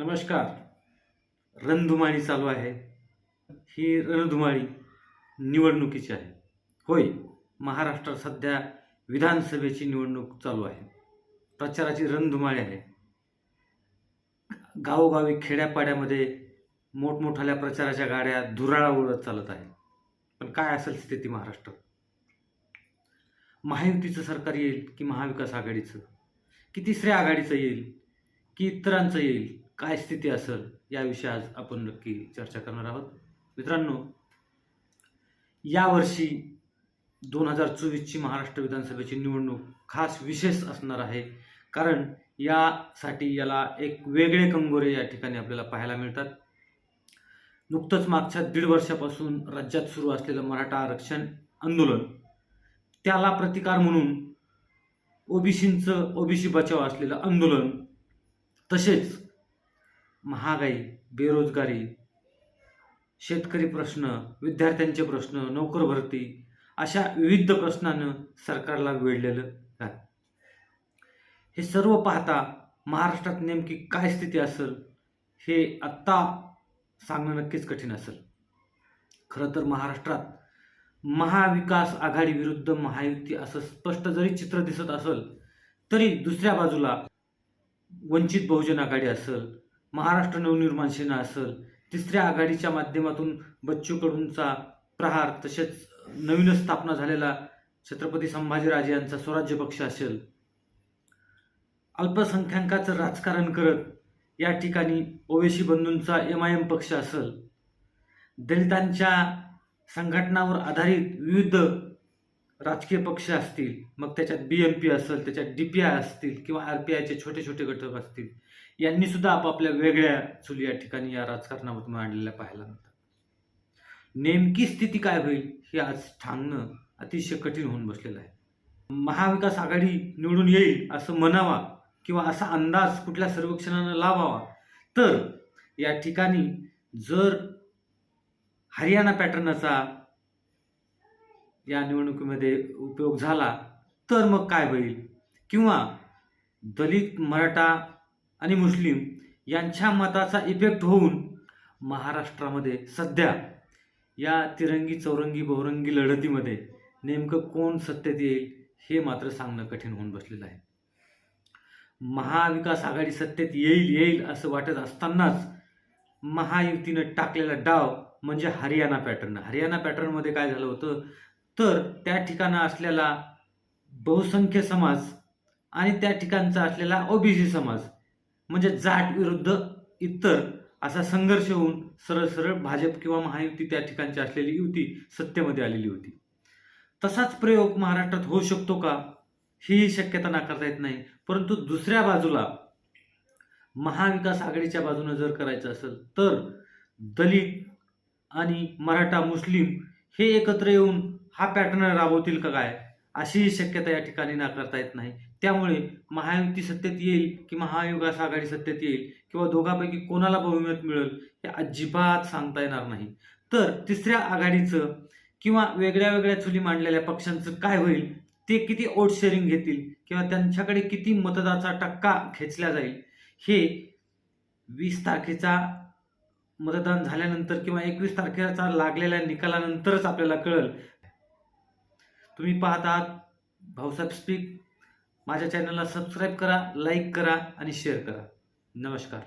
नमस्कार. रणधुमाळी चालू आहे. ही रणधुमाळी निवडणुकीची आहे. होय महाराष्ट्रात सध्या विधानसभेची निवडणूक चालू आहे. प्रचाराची रणधुमाळी आहे. गावोगावी खेड्यापाड्यामध्ये मोठमोठाल्या प्रचाराच्या गाड्या धुराळा उडत चालत आहे. पण काय असेल स्थिती महाराष्ट्रात? महायुतीचं सरकार येईल की महाविकास आघाडीचं? की तिसऱ्या आघाडीचं येईल की इतरांचं येईल? काय स्थिती असेल याविषयी आज आपण नक्की चर्चा करणार आहोत. मित्रांनो यावर्षी दोन हजार चोवीसची महाराष्ट्र विधानसभेची निवडणूक खास विशेष असणार आहे. कारण यासाठी याला एक वेगळे कंगोरे या ठिकाणी आपल्याला पाहायला मिळतात. नुकतंच मागच्या दीड वर्षापासून राज्यात सुरू असलेलं मराठा आरक्षण आंदोलन त्याला प्रतिकार म्हणून ओबीसींचं ओबीसी बचाव असलेलं आंदोलन तसेच महागाई बेरोजगारी शेतकरी प्रश्न विद्यार्थ्यांचे प्रश्न नोकर भरती अशा विविध प्रश्नानं सरकारला वेढलेलं आहे. हे सर्व पाहता महाराष्ट्रात नेमकी काय स्थिती असेल हे आत्ता सांगणं नक्कीच कठीण असेल. खरं तर महाराष्ट्रात महाविकास आघाडी विरुद्ध महायुती असं स्पष्ट जरी चित्र दिसत असेल तरी दुसऱ्या बाजूला वंचित बहुजन आघाडी असेल महाराष्ट्र नवनिर्माण सेना असेल तिसऱ्या आघाडीच्या माध्यमातून बच्चू कडूंचा प्रहार तसेच नवीनच स्थापना झालेला छत्रपती संभाजीराजे यांचा स्वराज्य पक्ष असेल. अल्पसंख्याकाचं राजकारण करत या ठिकाणी ओवेसी बंधूंचा एम आय एम पक्ष असेल. दलितांच्या संघटनावर आधारित विविध राजकीय पक्ष असतील मग त्याच्यात बी एम पी असेल त्याच्यात डी पी आय असतील किंवा आर पी आयचे छोटे छोटे घटक असतील. यांनी सुद्धा आपापल्या वेगळ्या चुली या ठिकाणी या राजकारणामध्ये मांडलेल्या पाहायला मिळतात नेमकी स्थिती काय होईल हे आज ठाणणं अतिशय कठीण होऊन बसलेलं आहे. महाविकास आघाडी निवडून येईल असं म्हणावा किंवा असा अंदाज कुठल्या सर्वेक्षणानं लावावा तर या ठिकाणी जर हरियाणा पॅटर्नचा या निवडणुकीमध्ये उपयोग झाला तर मग काय होईल? किंवा दलित मराठा आणि मुस्लिम यांच्या मताचा इफेक्ट होऊन महाराष्ट्रामध्ये सध्या या तिरंगी चौरंगी बहुरंगी लढतीमध्ये नेमकं कोण सत्तेत येईल हे मात्र सांगणं कठीण होऊन बसलेलं आहे. महाविकास आघाडी सत्तेत येईल येईल असं वाटत असतानाच महायुतीनं टाकलेला डाव म्हणजे हरियाणा पॅटर्न हरियाणा पॅटर्नमध्ये काय झालं होतं? तर त्या ठिकाणं असलेला बहुसंख्य समाज आणि त्या ठिकाणचा असलेला ओबीसी समाज म्हणजे जाट विरुद्ध इतर असा संघर्ष होऊन सरळ सरळ भाजप किंवा महायुती त्या ठिकाणची असलेली युती सत्तेमध्ये आलेली होती. तसाच प्रयोग महाराष्ट्रात होऊ शकतो का? ही शक्यता नाकारता येत नाही. परंतु दुसऱ्या बाजूला महाविकास आघाडीच्या बाजूने जर करायचं असेल तर दलित आणि मराठा मुस्लिम हे एकत्र येऊन हा पॅटर्न राबवतील का काय? अशीही शक्यता या ठिकाणी नाकारता येत नाही. त्यामुळे महायुती सत्तेत येईल की महायुगास आघाडी सत्तेत येईल किंवा दोघांपैकी कोणाला बहुमत मिळेल हे अजिबात सांगता येणार नाही. तर तिसऱ्या आघाडीचं किंवा वेगळ्या वेगळ्या चुली मांडलेल्या पक्षांचं काय होईल? ते किती वोट शेअरिंग घेतील? किंवा त्यांच्याकडे किती मतदाचा टक्का खेचला जाईल? हे वीस तारखेचा मतदान झाल्यानंतर किंवा एकवीस तारखेचा लागलेल्या निकालानंतरच आपल्याला कळेल. तुम्ही पाहत आहात भाऊसाहेब स्पीक माझ्या चॅनलला सबस्क्राईब करा लाईक करा आणि शेअर करा. नमस्कार.